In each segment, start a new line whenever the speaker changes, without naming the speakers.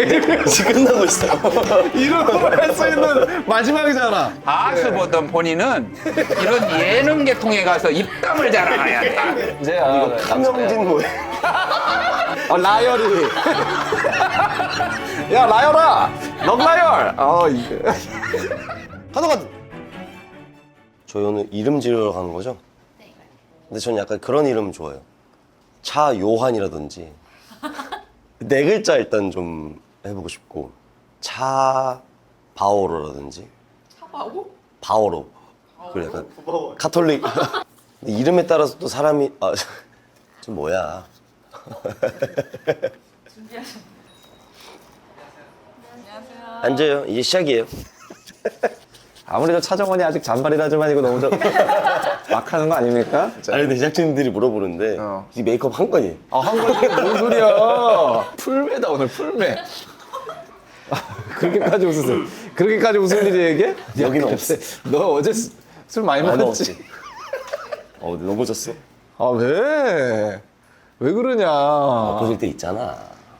지금 끝나고 있어요.
이름으로 할수 있는 마지막이잖아.
가수 보던 본인은 이런 예능 계통에 가서 입담을 자랑해야 돼.
이제 아,
함영진 뭐해?
어, 라열이. 야 라열아, 넌 라열. 어 이게.
하나가 저희 오늘 이름 지으러 가는 거죠? 네. 근데 저는 약간 그런 이름 좋아해요. 차 요한이라든지 네 글자 일단 좀 해보고 싶고 차 바오로라든지 차 바오? 바오로 그리고 약간 카톨릭 근데 이름에 따라서 또 사람이 아좀 뭐야 앉아요 이제 시작이에요
아무래도 차정원이 아직 잔발이라지만 이거 너무 좀 막 하는 거 아닙니까?
아니 근데 제작진들이 물어보는데
어.
이 메이크업 한 거니?
아, 한국이 뭔 소리야? 풀매다 오늘 풀매. 아, 그렇게까지 웃으세요? 그렇게까지 웃을 일이 얘기해?
여기는
야,
없어.
너 어제 수- 술 많이
아, 너
먹었지?
어 넘어졌어?
아 왜? 왜 그러냐?
보실 때 있잖아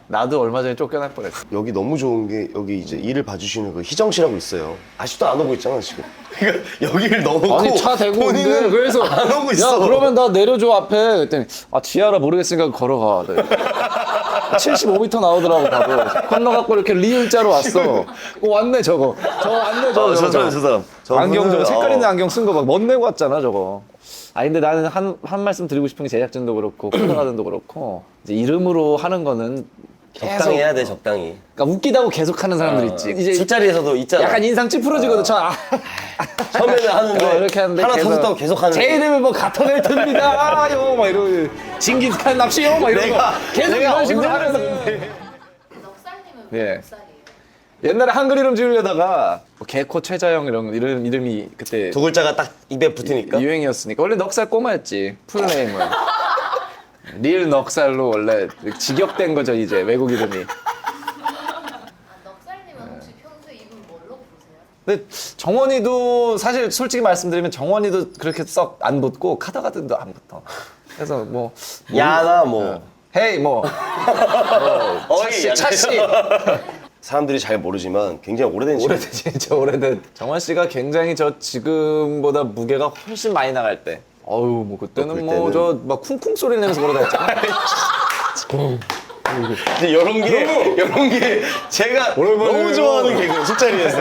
나도 얼마 전에 쫓겨날 뻔했어.
여기 너무 좋은 게 여기 이제 일을 봐주시는 그 희정 씨라고 있어요 아직도 안 오고 있잖아 지금 그러니까 여기를 넣어놓고
아니 차 대고 있는데
본인은
그래서
안 오고 있어
야 그러면 나 내려줘 앞에 그랬더니 아 지하라 모르겠으니까 걸어가 75m 나오더라고 봐도 건너갖고 이렇게 리을자로 왔어. 어, 왔네 저거. 저거 왔네 저거.
어, 저, 저, 저 사람 저분은,
안경 저거 색깔 있는
어,
안경 쓴 거 막 멋내고 왔잖아 저거. 아 근데 나는 한, 한 말씀 드리고 싶은 게 제작진도 그렇고 코너가든도 그렇고 이제 이름으로 하는 거는
적당히 해야 돼 적당히.
그러니까 웃기다고 계속 하는 사람들 있지. 이제
술자리에서도 있잖아.
약간 인상 찌푸러지거든. 저 아,
처음에는 하는데
어, 이렇게 하는데
하나 터졌다고 계속 하는
제 이름을 뭐 가터낼 텐입니다요 막 이러고 징기스칸 납시요 막 이러고
내가-
계속
내가
이런 식으로
언제
하면서.
넉살님은
예.
왜 넉살이에요?
옛날에 한글 이름 지으려다가 뭐 개코 최자영 이런 이름 이름이 그때
두 글자가 딱 입에 붙으니까?
유행이었으니까. 원래 넉살 꼬마였지. 풀네임은 릴 넉살로 원래 직역된 거죠 이제 외국 이름이.
아, 넉살님은 혹시 평소에 이분 뭘로 부르세요?
근데 정원이도 사실 솔직히 말씀드리면 정원이도 그렇게 썩 안 붙고 카더가든도 안 붙어. 그래서 뭐
야나 뭐.
헤이 뭐.
어이
차씨 차씨.
사람들이 잘 모르지만 굉장히 오래된 친구
오래된 진짜 오래된. 정원 씨가 굉장히 저 지금보다 무게가 훨씬 많이 나갈 때 어우 뭐 그때는
그때는-
뭐저막 쿵쿵 소리 내면서 걸어 다녔잖아.
근데 이런 게 이런 게 제가 너무 좋아하는 개그 술자리에서.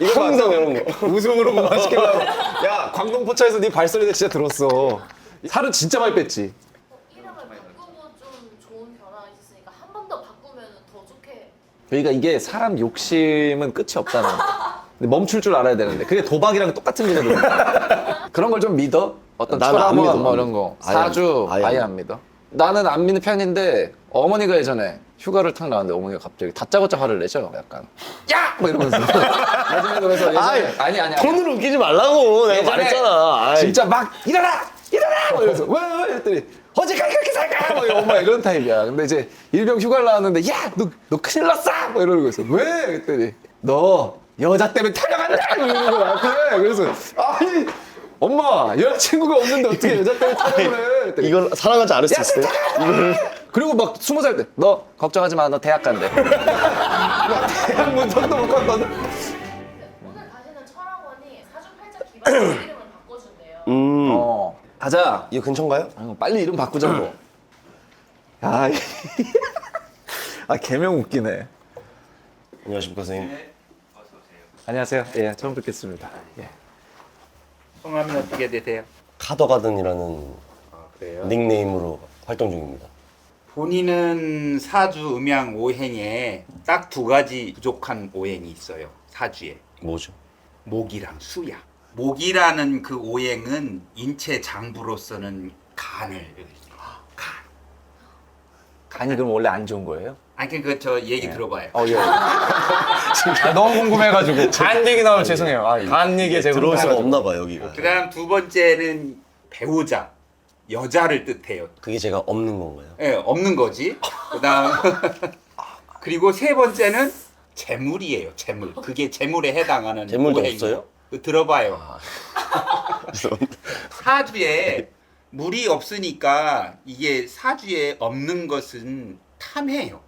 이거
항상 이런 거.
웃음으로 뭐 맛있게라고 야 광동 포차에서 네 발소리 진짜 들었어. 살은 진짜 많이 뺐지.
어, 이름을 바꾸고 좀 좋은 변화가 있었으니까 한 번 더 바꾸면 더 좋게.
그러니까 이게 사람 욕심은 끝이 없다는 거. 근데 멈출 줄 알아야 되는데. 그게 도박이랑 똑같은 개념이야. 그런 걸 좀 믿어? 어떤
나는 안
철학원
믿어, 뭐안
이런. 거.
아예 안
사주.
아예
아예,
안
안 믿어. 나는 안 믿는 편인데 어머니가 예전에 휴가를 탁 나왔는데 어머니가 갑자기 다짜고짜 화를 내죠. 약간 야! 뭐 이러면서. 나중에 그래서 예전에
아이,
아니 아니 아니.
톤으로 웃기지 말라고. 내가
예전에
말했잖아. 아이.
진짜 막 일어나! 일어나! 막 이러면서. 왜 왜? 이랬더니 어제까지 그렇게 살까? 막 엄마 이런 타입이야. 근데 이제 일병 휴가를 나왔는데 야 너 너 큰일 났어! 막 이러고 있어. 왜? 그랬더니 너 여자 때문에 타령한다! 막 이러는 거야 그래. 그래서 아니 엄마 여자친구가 없는데 어떻게 여자 때문에 타령을 해
이걸 사랑하지 않을 수 있어요?
그리고 막 스무 살 때 너 걱정하지 마 너 대학 간대 막 대학 문턱도 못 갔거든
오늘 가시는 철학원이 사주팔자 기반으로 이름을 바꿔준대요
음
어 가자
이거 근처인가요?
아이고, 빨리 이름 바꾸자고. 야, 이- 아 개명 웃기네.
안녕하십니까 선생님
안녕하세요. 예, 처음 뵙겠습니다. 예.
성함이 어떻게 되세요?
카더가든이라는
그래요?
닉네임으로 활동 중입니다
본인은 사주 음양 오행에 딱 두 가지 부족한 오행이 있어요. 사주에.
뭐죠?
목이랑 수야. 목이라는 그 오행은 인체 장부로서는 간을 간.
간이 그럼 원래 안 좋은 거예요?
아니 그저 얘기 들어봐요.
어, 예. 아, 너무 궁금해가지고 간 얘기 나오면 죄송해요. 아, 간 얘기에 제가
들어올 수가. 없나 봐 여기가
그다음 두 번째는 배우자, 여자를 뜻해요.
그게 제가 없는 건가요?
예, 없는 거지. 그다음 그리고 세 번째는 재물이에요. 재물. 그게 재물에 해당하는
재물도. 없어요?
그 들어봐요.
죄송합니다
사주에 물이 없으니까 이게 사주에 없는 것은 탐해요.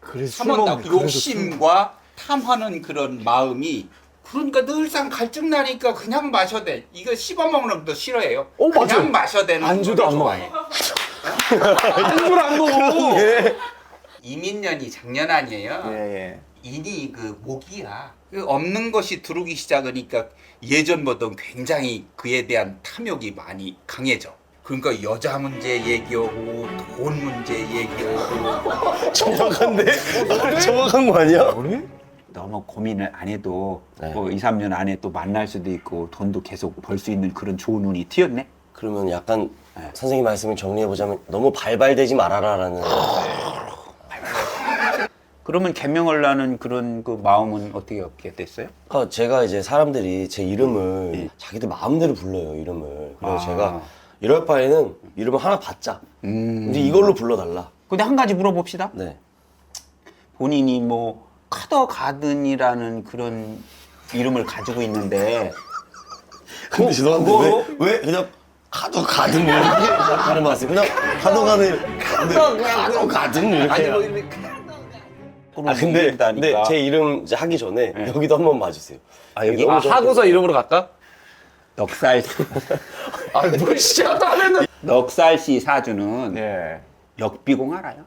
그래서 먹-
욕심과 탐하는 그런 마음이 그러니까 늘상 갈증 나니까 그냥 마셔야 돼. 이거 씹어 먹는 것도 싫어해요.
어, 맞아.
그냥 마셔야 되는
안주도 안 먹어. 안주를 안 먹어.
이민년이 작년 아니에요.
예, 예.
인이 그 목이야. 그 없는 것이 들어오기 시작하니까 예전보다 굉장히 그에 대한 탐욕이 많이 강해져. 그러니까 여자 문제 얘기하고 돈 문제 얘기하고
정확한데? 정확한 거 아니야?
우리?
너무 고민을 안 해도
네.
뭐 2, 3년 안에 또 만날 수도 있고 돈도 계속 벌 수 있는 그런 좋은 운이 튀었네.
그러면 약간
네.
선생님 말씀을 정리해 보자면 너무 발발되지 말아라라는
그러면 개명하려는 그런 그 마음은 어떻게 얻게 됐어요?
그러니까 제가 이제 사람들이 제 이름을 자기들 마음대로 불러요 이름을 그래서
아.
제가 이럴 바에는 이름을 하나 받자
음.
이제 이걸로 불러달라
근데 한 가지 물어봅시다.
네
본인이 뭐 카더 가든이라는 그런 이름을 가지고 있는데
근데 죄송한데
그거-
왜, 왜 그냥 가도 가든 뭐 이렇게 거 같아요 그냥 가도 가든 가도 가든 이렇게
아니 뭐. 이렇게
아 근데. 근데 제 이름 이제 하기 전에
네.
여기도 한번 봐주세요
아, 여기?
아,
좋-
하고서 이름으로 갈까?
넉살
아, 뭘 시작도 안 했는데.
넉살 씨 사주는
예.
역비공 알아요?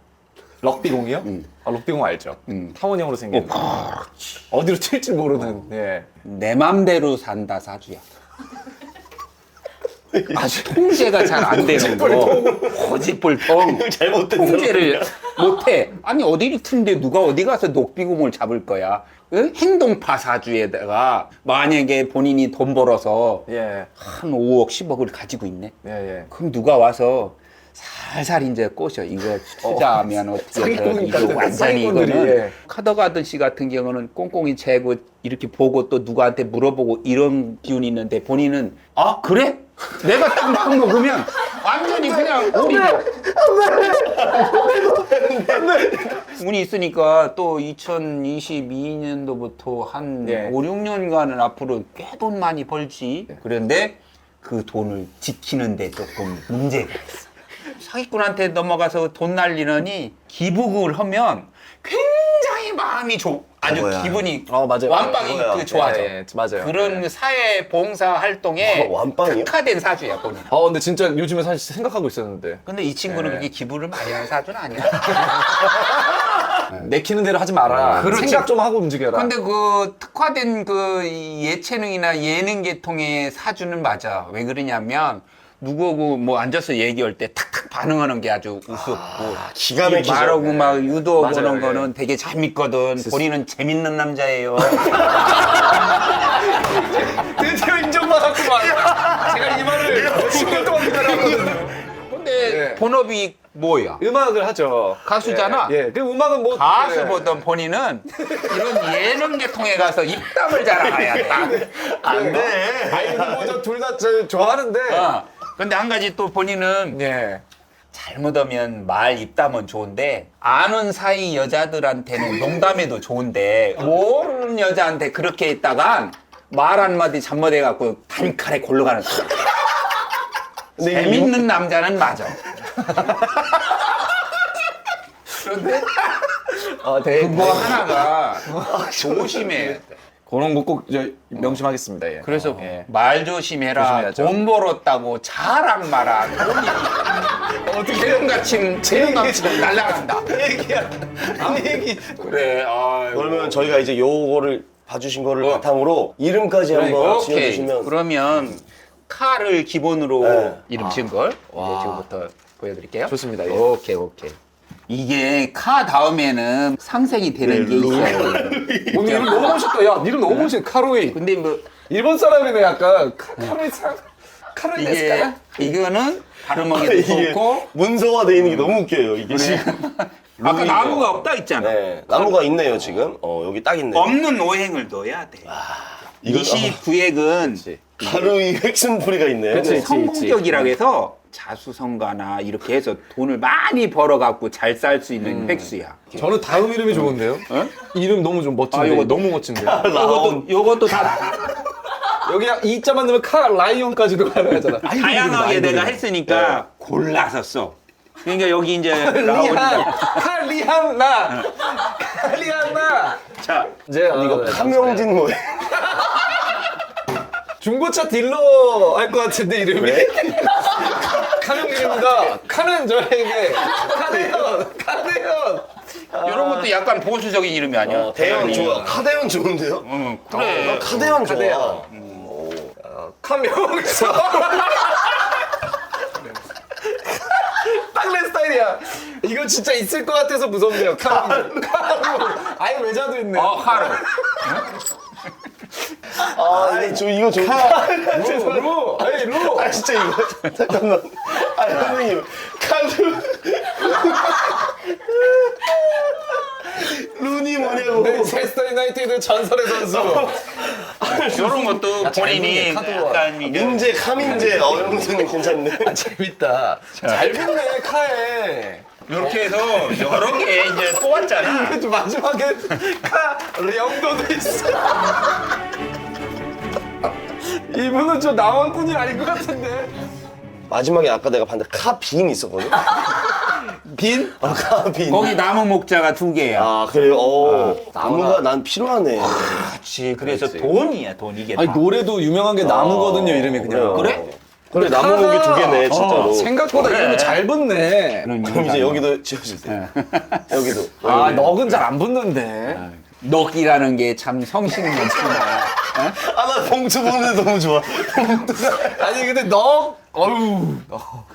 럭비공이요?
응.
아, 럭비공 알죠.
응.
타원형으로 생긴. 어디로 튈지 모르는. 예.
내 맘대로 산다 사주야. 아주 통제가 잘 안 되는 거. 고집불통.
잘못된
통제를 못해. 아니 어디를 튼데 누가 어디 가서 녹비공을 잡을 거야. 응? 행동파 사주에다가 만약에 본인이 돈 벌어서
예.
한 5억 10억을 가지고 있네.
예, 예.
그럼 누가 와서 살살 이제 꼬셔. 이거 투자하면 어, 떻게 이거 완전히 이거는
예.
카더가든 씨 같은 경우는 꼼꼼히 재고 이렇게 보고 또 누구한테 물어보고 이런 기운이 있는데 본인은 아 그래? 내가 딱막 먹으면 완전히 그냥 우리 운이 있으니까 또 2022년도부터 한
예.
5, 6년간은 앞으로 꽤 돈 많이 벌지. 그런데 그 돈을 지키는데 조금 문제가 있어. 사기꾼한테 넘어가서 돈 날리느니 기부금을 하면 굉장히 마음이 좋, 아주
그거야.
기분이
어, 맞아요.
완빵이.
그
좋아져.
예, 예, 맞아요.
그런 사회 봉사 활동에
어, 완빵이요?
특화된 사주야 본인.
아, 근데 진짜 요즘에 사실 생각하고 있었는데.
근데 이 친구는
네.
그렇게 기부를 많이 하는 사주는 아니야.
내키는 대로 하지 마라.
그렇지.
생각 좀 하고 움직여라.
근데 그 특화된 그 예체능이나 예능 계통의 사주는 맞아. 왜 그러냐면 누구하고 뭐 앉아서 얘기할 때 탁탁 반응하는 게 아주 우습고
기가
이
막히죠
말하고 막 유도하고
맞아요,
그런
예.
거는 되게 재밌거든. 본인은 재밌는 남자예요.
드디어 인정받았구만. 제가 이 말을 10년 동안 기다렸거든요.
근데
예.
본업이 뭐야?
음악을 하죠.
가수잖아.
예, 예. 그 음악은 뭐
가수 보던 본인은 이런 예능 계통에 가서 입담을 자랑해야 돼.
안 돼
아니 뭐저둘다 좋아하는데.
어. 근데 한 가지 또 본인은
예.
잘못하면 말 입담은 좋은데 아는 사이 여자들한테는 농담해도 좋은데 모르는 여자한테 그렇게 있다간 말 한마디 잘못해 갖고 단칼에 골로 가는 거야. 재밌는 남자는 맞아. 그런데
아, 대.
그거 하나가 조심해야 돼.
그런 거 꼭 명심하겠습니다. 예.
그래서
예.
말 조심해라.
조심해야죠.
돈 벌었다고 자랑 마라. 돈이 어떻게 재능가침 재능 감치면 날라간다.
아니 얘기
그래. 아이고.
그러면 저희가 이제 요거를 봐주신 거를
어.
바탕으로 이름까지 한번
오케이.
지어주시면
그러면 칼을 기본으로
네.
이름 지은 걸 이제 지금부터 보여드릴게요.
좋습니다, 예.
오케이 오케이. 이게 카 다음에는 상생이 되는 게 있어요.
오늘 이름 너무 멋있다. 야, 이름 너무 멋있다. 카로이.
근데 뭐
일본 사람이네 약간. 카- 카로이 사. 카로이
이게
데스까?
이거는 발음하기도
이게
좋고
문서화되어 있는 게 너무 웃겨요 이게 지금
아까 나무가 없다 있잖아.
네 나무가 있네요 지금 어 여기 딱 있네
없는 오행을 넣어야 돼.
이거
29액은
하루이 획순풀이가 있네요
그치.
네.
성공격이라고 해서 자수성가나 이렇게 해서 돈을 많이 벌어갖고 잘 살 수 있는 획수야.
저는 다음 이름이 좋은데요? 이름 너무 좀 멋진데.
아, 요거
너무 멋진데.
요것도, 요것도 다
여기 이자만 넣으면 카 라이온까지도 가능하잖아.
다양하게 내가 했으니까 골라서 써. 그러니까 여기 이제
리한,
나오는
칼리한 나, 칼리한 나.
자
이제 어,
이거 카명진 뭐예요?
중고차 딜러 할 것 같은데 이름이. 카명진입니다. 카는 저에게 카대현, 카대현.
이런 것도 약간 보수적인 이름이 아니야?
어, 대현 좋아. 카대현 좋은데요?
응 그래.
나 카대현 좋아.
카대현. 카명진. 딱내 스타일이야. 이거 진짜 있을 것 같아서 무섭네요. 카루. 카루. 아예 외자도 있네.
어 하루.
아, 이거 저 이거 좋다.
루, 루. 아니, 루.
아 진짜 이거 잠깐만. 아 선생님 카드 룬이 뭐냐고.
맨체스터 유나이티드 전설의 선수.
이런 것도 본인이
카드
약간
민재 카민재 어 이런 거 괜찮네.
재밌다. 잘 붙네, 카에.
이렇게 해서 여러 개 이제 뽑았잖아.
그래도 마지막에 카, 영도도 있어. 이분은 좀 남원꾼이 아닌 것 같은데.
마지막에 아까 내가 봤는데 카 빈 있었거든.
빈?
아 카빈.
거기 나무 목자가 두 개야.
아 그래요. 어 나무가 난 필요하네.
그렇지. 그래서 돈이야 돈 이게.
아니,
다.
노래도 유명한 게 나무거든요, 이름이 그냥.
그래? 그래 나무목이 두 개네 진짜로.
생각보다
그래.
이름이 잘 붙네.
그런
그럼 이제 여기도 지어주세요. 여기도.
아, 넉은 잘 안 붙는데.
넉이라는 게 참 성씨는 괜찮아.
아 나 봉투 보는데 너무 좋아.
아니, 근데 넉, 어휴. 넉.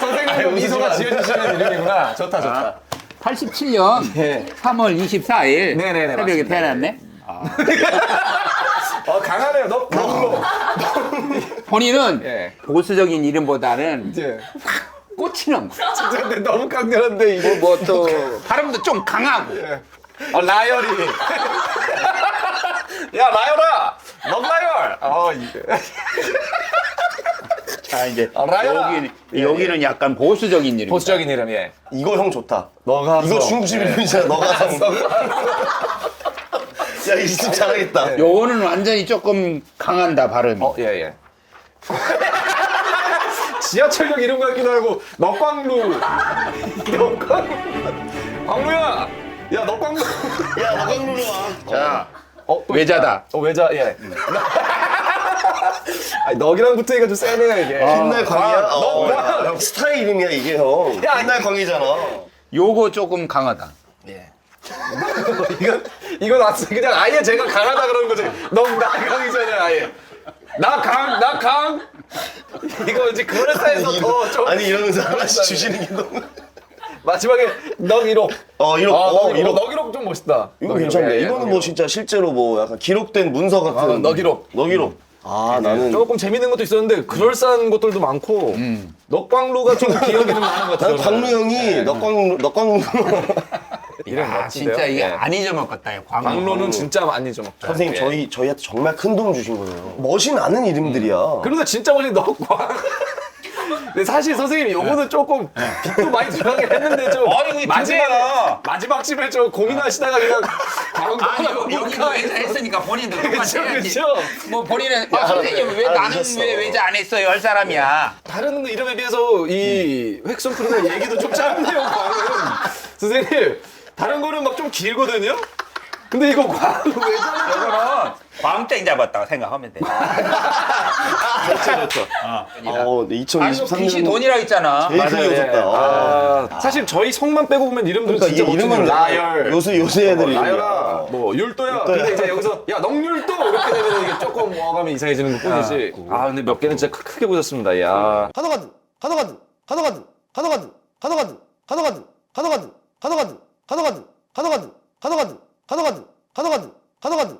선생님, 미소가 지어주시는 이름이구나. 좋다, 좋다.
87년
예.
3월 24일
네네네,
새벽에
맞습니다.
태어났네.
어, 강하네요. 넉, 넉.
본인은
예.
보수적인 이름보다는
예.
꽂히는 거.
진짜 근데 너무 강렬한데, 이거.
뭐또 발음도 좀 강하고.
어, 라열이. 야, 라열아! 넉 라열! 어, 이게.
자 이제
아, 라연아.
여기는 여기는 약간 보수적인 이름.
보수적인 이름, 예.
이거 형 좋다.
너가
이거 중국집 이름이잖아. 너가 성. 야, 이 집 잘하겠다.
요거는 완전히 조금 강한다 발음이.
어, 예, 예. 지하철역 이름 같기도 하고, 넉광루. 넉광루. 광루야! 야, 넉광루.
야, 너강루로 와.
자
어, 또
외자다.
어, 외자, 예. 아니, 넉이랑 붙으니까 좀 세네요, 이게.
빛날 광이야?
아,
어,
넉광.
형 스타일 이름이야, 이게 형.
야,
빛날 광이잖아.
요거 조금 강하다.
이건, 이건 왔어. 그냥 아예 제가 강하다 그러는 거지. 넌 나강이잖아요, 아예. 나 강, 나 강. 이거 이제 그럴싸해서 더 좀.
아니, 이러면서 하나씩 주시는 게 너무.
마지막에 넉 1호.
어, 이렇게.
아,
어,
넉 1호.
이렇게.
넉 1호 좀 멋있다.
이거
넉
괜찮네.
예, 예,
이거는
넉
뭐. 진짜 실제로 뭐 약간 기록된 문서 같은.
아, 너기록.
너기록. 아, 나는.
조금 재밌는 것도 있었는데 그럴싸한 것들도 많고 넉광루가 좀 기억이 좀 나는 것 같아요.
난 광루 형이 넉광루, 넉광루.
이름
아
멋진데요?
진짜 이게
예.
안 잊어먹었다. 광로.
광로는 진짜 많이 좀.
선생님,
예.
저희, 저희한테 정말 큰 도움 주신 거예요. 멋이 나는 이름들이야.
그런데 진짜 멋진 넉광. 근데 사실 선생님 요거는 조금 빚도 많이 들어가긴 했는데 좀
아니, 이거
마지막. 마지막 집에 좀 고민하시다가 그냥 광고
아,
하나
여- 여기도
먹을까
외자 했으니까 본인도 똑같이
그쵸,
해야지.
그쵸.
뭐 본인은 아, 선생님 왜 나는
알아주셨어.
왜 외자 안 했어요 할 사람이야.
다른 이름에 비해서 이 획선 프로그램 얘기도 좀 짧네요. 선생님, 다른 거는 막 좀 길거든요? 근데 이거 광?
이거는 광땡 잡았다고 생각하면 돼.
어, 네,
아니 뭐
2023년.
빚이 돈이라 했잖아.
제일 크게 웃었다. 아.
아, 사실 저희 성만 빼고 보면 이름들은
그러니까
진짜
이 이름은.
라열,
요새 요새 애들 이름이야.
라열아, 뭐 율도야. 근데 이제 여기서 야 넉율도 이렇게 되면 이게 조금 어감이 이상해지는 것뿐이지. 아, 근데 몇 개는 진짜 크- 크게 보셨습니다. 야.
가져가든 가져가든 가져가든 가져가든 가져가든 가져가든 가져가든 가져가든 가져가든 가져가든 가져가든 가져가든 가져가든 가져가든 가져가든